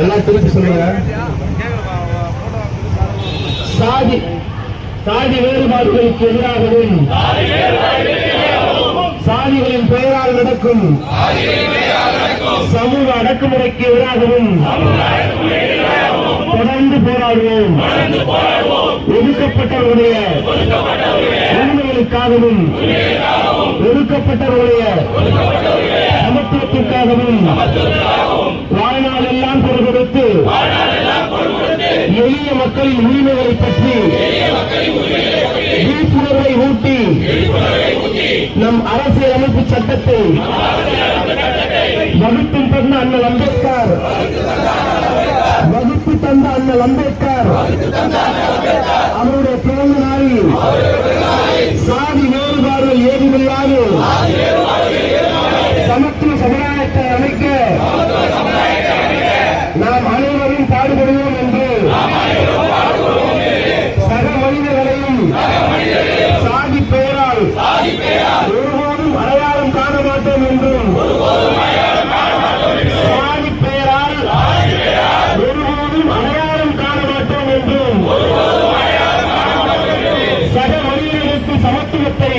எல்லாம் திருப்பி சொல்லுங்க. சாதி சாதி வேறுபாடுகளுக்கு எதிராகவும் சாதிகளின் பெயரால் நடக்கும் சமூக அடக்குமுறைக்கு எதிராகவும் தொடர்ந்து போராடுவோம். ஒதுக்கப்பட்டவருடைய உரிமைகளுக்காகவும் ஒதுக்கப்பட்டவருடைய சமத்துவத்திற்காகவும் மக்களின் உரிமைகளை பற்றி விழிப்புணர்வை ஊட்டி நம் அரசியலமைப்பு சட்டத்தை வகுத்து தந்த அண்ணல் அம்பேத்கர் வகுத்து தந்த அண்ணல் அம்பேத்கர் அவருடைய பிறந்த நாளில் சாதி வேறுபாடுகள் ஏதுமில்லாது சமத்துவ சமுதாயத்தை அமைக்க நாம் அனைவரும் பாடுபடுவோம் என்று என்றும் சாதி பெயரால் ஒருபோதும் அடையாளம் காண மாட்டோம் என்றும் சக சமத்துவத்தை